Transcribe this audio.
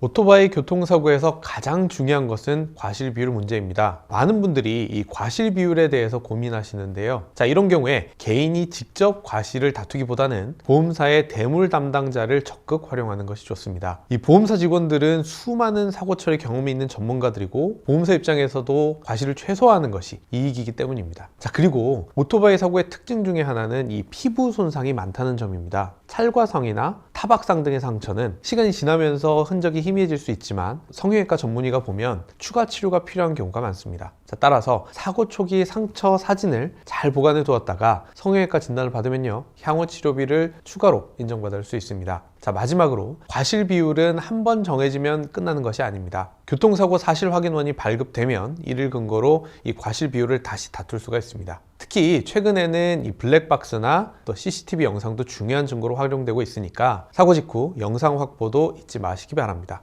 오토바이 교통사고에서 가장 중요한 것은 과실 비율 문제입니다. 많은 분들이 이 과실 비율에 대해서 고민하시는데요. 자, 이런 경우에 개인이 직접 과실을 다투기보다는 보험사의 대물 담당자를 적극 활용하는 것이 좋습니다. 이 보험사 직원들은 수많은 사고 처리 경험이 있는 전문가들이고 보험사 입장에서도 과실을 최소화하는 것이 이익이기 때문입니다. 자, 그리고 오토바이 사고의 특징 중에 하나는 이 피부 손상이 많다는 점입니다. 찰과상이나 타박상 등의 상처는 시간이 지나면서 흔적이 희미해질 수 있지만 성형외과 전문의가 보면 추가 치료가 필요한 경우가 많습니다. 자, 따라서 사고 초기 상처 사진을 잘 보관해 두었다가 성형외과 진단을 받으면요. 향후 치료비를 추가로 인정받을 수 있습니다. 자, 마지막으로 과실 비율은 한 번 정해지면 끝나는 것이 아닙니다. 교통사고 사실 확인원이 발급되면 이를 근거로 이 과실 비율을 다시 다툴 수가 있습니다. 특히 최근에는 이 블랙박스나 또 CCTV 영상도 중요한 증거로 활용되고 있으니까 사고 직후 영상 확보도 잊지 마시기 바랍니다.